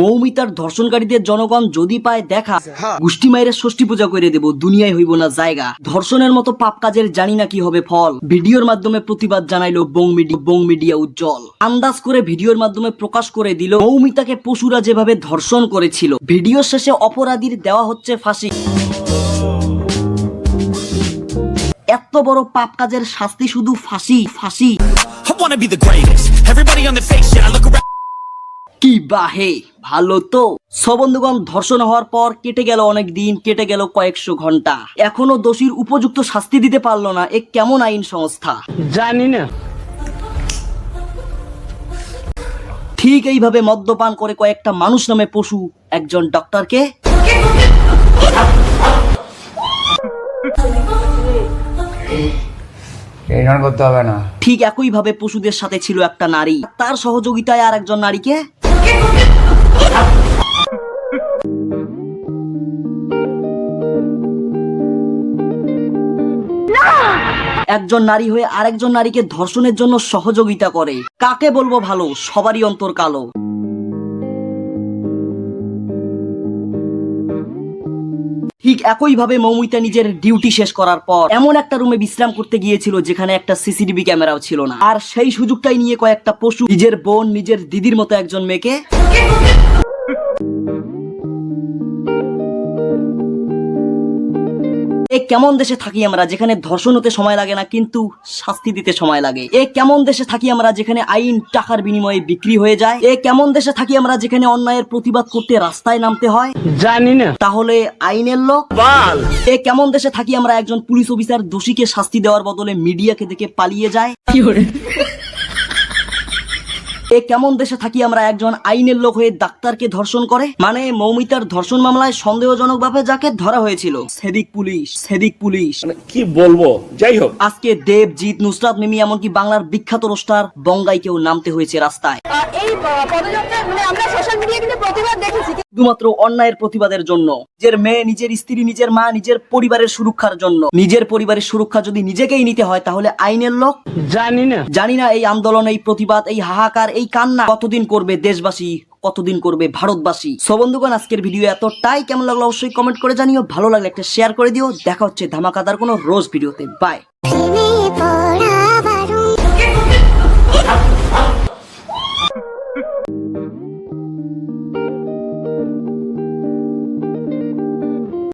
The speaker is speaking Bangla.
মৌমিতার ধর্ষণকারীদের জনগণ যদি পায় দেখা। গোষ্ঠী মায়ের ষষ্ঠী পূজা করে দেব দুনিয়ায় হইব না জায়গা। ধর্ষণের মতো পাপ কাজের জানি না কি হবে ফল। ভিডিওর মাধ্যমে প্রতিবাদ জানাইলো বং মিডিয়া বং মিডিয়া উজ্জ্বল। আন্দাজ করে ভিডিওর মাধ্যমে প্রকাশ করে দিল মৌমিতাকে পশুরা যেভাবে ধর্ষণ করেছিল। ভিডিও শেষে অপরাধীর দেওয়া হচ্ছে ফাঁসি। এত বড় পাপ কাজের শাস্তি শুধু ফাঁসি ফাঁসি। I wanna be the greatest. Everybody on the fake shit. I look around. কি বাহে ভালো তো। সবন্ধুগণ ধর্ষণ হওয়ার পর কেটে গেল অনেক দিন কেটে গেল কয়েকশো ঘণ্টা। এখনও দোষীর উপযুক্ত শাস্তি দিতে পারল না এ কেমন আইন সংস্থা? জানি না। ঠিক এইভাবে মদ্যপান করে কয়েকটা মানুষ নামে পশু একজন ডক্টরকে? করতে হবে না। ঠিক একইভাবে পশুদের সাথে ছিল একটা নারী। তার সহযোগিতায় আর একজন নারীকে? একজন নারী হয়ে আরেকজন নারীকে ধর্ষণের জন্য সহযোগিতা করে। কাকে বলব ভালো? সবারই অন্তর কালো। ঠিক একইভাবে মৌমিতা নিজের ডিউটি শেষ করার পর এমন একটা রুমে বিশ্রাম করতে গিয়েছিল যেখানে একটা সিসিটিভি ক্যামেরাও ছিল না। আর সেই সুযোগটাই নিয়ে কয়েকটা পশু নিজের বোন, নিজের দিদির মতো একজন মেয়েকে এ কেমন দেশে থাকি আমরা যেখানে ধর্ষণ হতে সময় লাগে না কিন্তু শাস্তি দিতে সময় লাগে? এ কেমন দেশে থাকি আমরা যেখানে আইন টাকার বিনিময়ে বিক্রি হয়ে যায়? এ কেমন দেশে থাকি আমরা যেখানে অন্যায়ের প্রতিবাদ করতে রাস্তায় নামতে হয়? জানি না। তাহলে আইনের লোক? বাল! এ কেমন দেশে থাকি আমরা একজন পুলিশ অফিসার দোষীকে শাস্তি দেওয়ার বদলে মিডিয়াকে দেখে পালিয়ে যায়? এ কেমন দেশে থাকি আমরা একজন আইনের লোক হয়ে ডাক্তারকে ধর্ষণ করে? মানে মৌমিতার ধর্ষণ মামলায় সন্দেহজনক ভাবে যাকে ধরা হয়েছিল। সেদিক পুলিশ সেদিক পুলিশ। কি বলব? যাই হোক। আজকে দেব জিৎ নুসরাত মিমি এমনকি বাংলার বিখ্যাত রোস্টার বঙ্গাইকেও নামতে হয়েছে রাস্তায়। এই পদযাত্রা মানে আমরা সোশ্যাল মিডিয়া কিন্তু প্রতিবাদ দেখেছি শুধুমাত্র অন্যায়ের প্রতিবাদের জন্য। নিজের মেয়ে নিজের স্ত্রী নিজের মা নিজের পরিবারের সুরক্ষার জন্য। নিজের পরিবারের সুরক্ষা যদি নিজেকেই নিতে হয় তাহলে আইনের লোক? জানি না। জানি না এই আন্দোলন এই প্রতিবাদ এই হাহাকার এই কান্না কতদিন করবে দেশবাসী কতদিন করবে ভারতবাসী? সো বন্ধুগণ আজকের ভিডিও এতটাই। কেমন লাগল অবশ্যই কমেন্ট করে জানিও। ভালো লাগলে একটা শেয়ার করে দিও। দেখা হচ্ছে ধামাকাদার কোনো রোজ ভিডিওতে। বাই 君